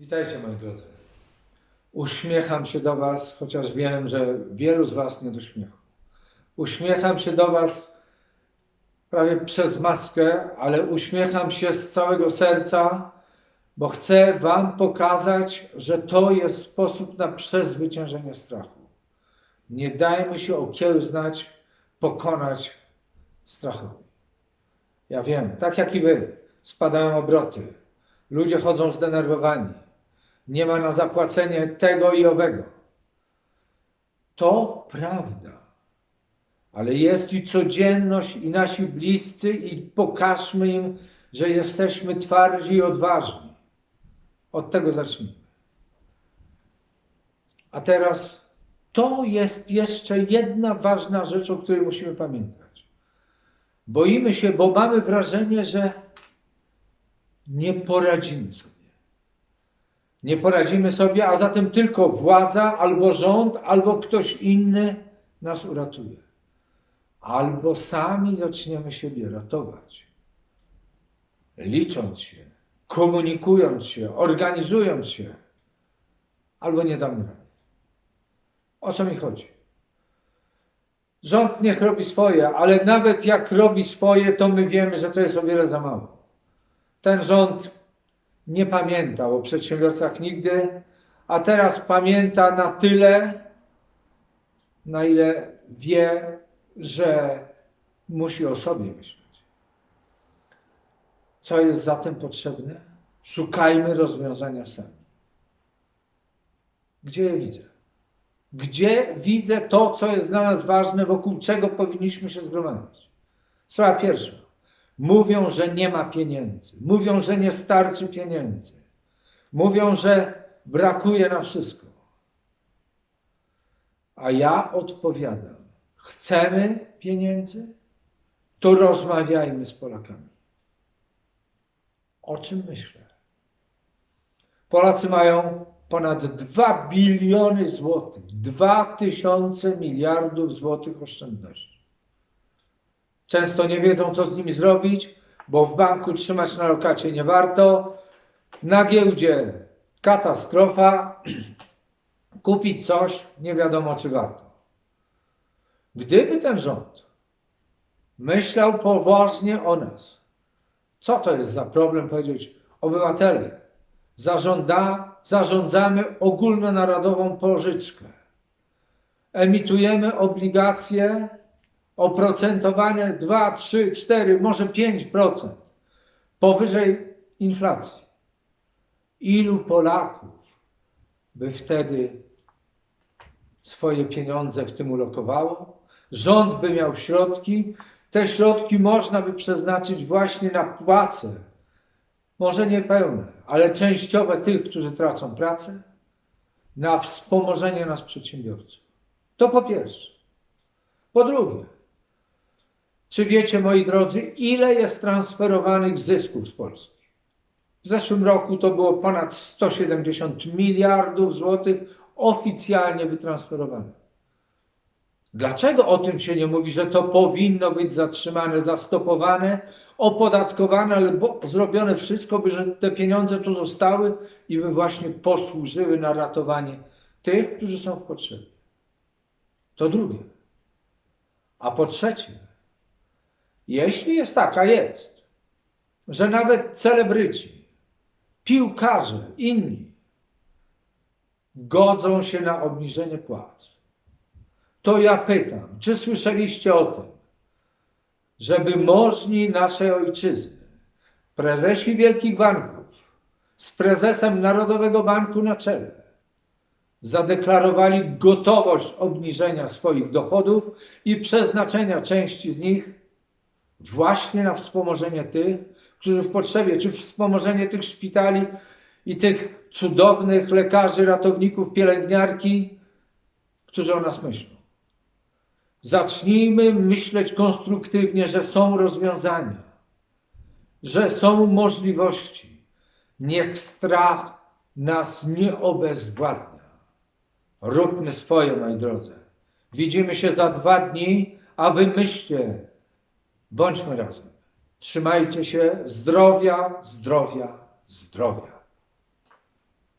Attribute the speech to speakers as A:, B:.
A: Witajcie moi drodzy. Uśmiecham się do Was, chociaż wiem, że wielu z Was nie do śmiechu. Uśmiecham się do Was prawie przez maskę, ale uśmiecham się z całego serca, bo chcę Wam pokazać, że to jest sposób na przezwyciężenie strachu. Nie dajmy się okiełznać, pokonać strachowi. Ja wiem, tak jak i Wy, spadają obroty. Ludzie chodzą zdenerwowani. Nie ma na zapłacenie tego i owego. To prawda. Ale jest i codzienność, i nasi bliscy, i pokażmy im, że jesteśmy twardzi i odważni. Od tego zacznijmy. A teraz to jest jeszcze jedna ważna rzecz, o której musimy pamiętać. Boimy się, bo mamy wrażenie, że nie poradzimy sobie. Nie poradzimy sobie, a zatem tylko władza, albo rząd, albo ktoś inny nas uratuje. Albo sami zaczniemy siebie ratować. Licząc się, komunikując się, organizując się, albo nie damy rady. O co mi chodzi? Rząd niech robi swoje, ale nawet jak robi swoje, to my wiemy, że to jest o wiele za mało. Ten rząd nie pamiętał o przedsiębiorcach nigdy, a teraz pamięta na tyle, na ile wie, że musi o sobie myśleć. Co jest zatem potrzebne? Szukajmy rozwiązania sami. Gdzie je widzę? Gdzie widzę to, co jest dla nas ważne, wokół czego powinniśmy się zgromadzić? Sprawa pierwsza. Mówią, że nie ma pieniędzy. Mówią, że nie starczy pieniędzy. Mówią, że brakuje na wszystko. A ja odpowiadam: chcemy pieniędzy? To rozmawiajmy z Polakami. O czym myślę? Polacy mają ponad 2 biliony złotych, 2 tysiące miliardów złotych oszczędności. Często nie wiedzą, co z nimi zrobić, bo w banku trzymać na lokacie nie warto. Na giełdzie katastrofa. Kupić coś nie wiadomo, czy warto. Gdyby ten rząd myślał poważnie o nas, co to jest za problem powiedzieć, obywatele, zażąda, zarządzamy ogólnonarodową pożyczkę. Emitujemy obligacje oprocentowane 2, 3, 4, może 5% powyżej inflacji. Ilu Polaków by wtedy swoje pieniądze w tym ulokowało? Rząd by miał środki, te środki można by przeznaczyć właśnie na płace, może nie pełne, ale częściowe tych, którzy tracą pracę, na wspomożenie nas przedsiębiorców. To po pierwsze. Po drugie, czy wiecie, moi drodzy, ile jest transferowanych zysków z Polski? W zeszłym roku to było ponad 170 miliardów złotych oficjalnie wytransferowanych. Dlaczego o tym się nie mówi, że to powinno być zatrzymane, zastopowane, opodatkowane, ale bo, zrobione wszystko, by że te pieniądze tu zostały i by właśnie posłużyły na ratowanie tych, którzy są w potrzebie? To drugie. A po trzecie, jeśli jest taka jest, że nawet celebryci, piłkarze, inni godzą się na obniżenie płac, to ja pytam, czy słyszeliście o tym, żeby możni naszej ojczyzny, prezesi wielkich banków, z prezesem Narodowego Banku na czele, zadeklarowali gotowość obniżenia swoich dochodów i przeznaczenia części z nich właśnie na wspomożenie tych, którzy w potrzebie, czy wspomożenie tych szpitali i tych cudownych lekarzy, ratowników, pielęgniarki, którzy o nas myślą. Zacznijmy myśleć konstruktywnie, że są rozwiązania, że są możliwości. Niech strach nas nie obezwładnia. Róbmy swoje, moi drodzy. Widzimy się za dwa dni, a wy myślcie, bądźmy razem. Trzymajcie się zdrowia, zdrowia, zdrowia.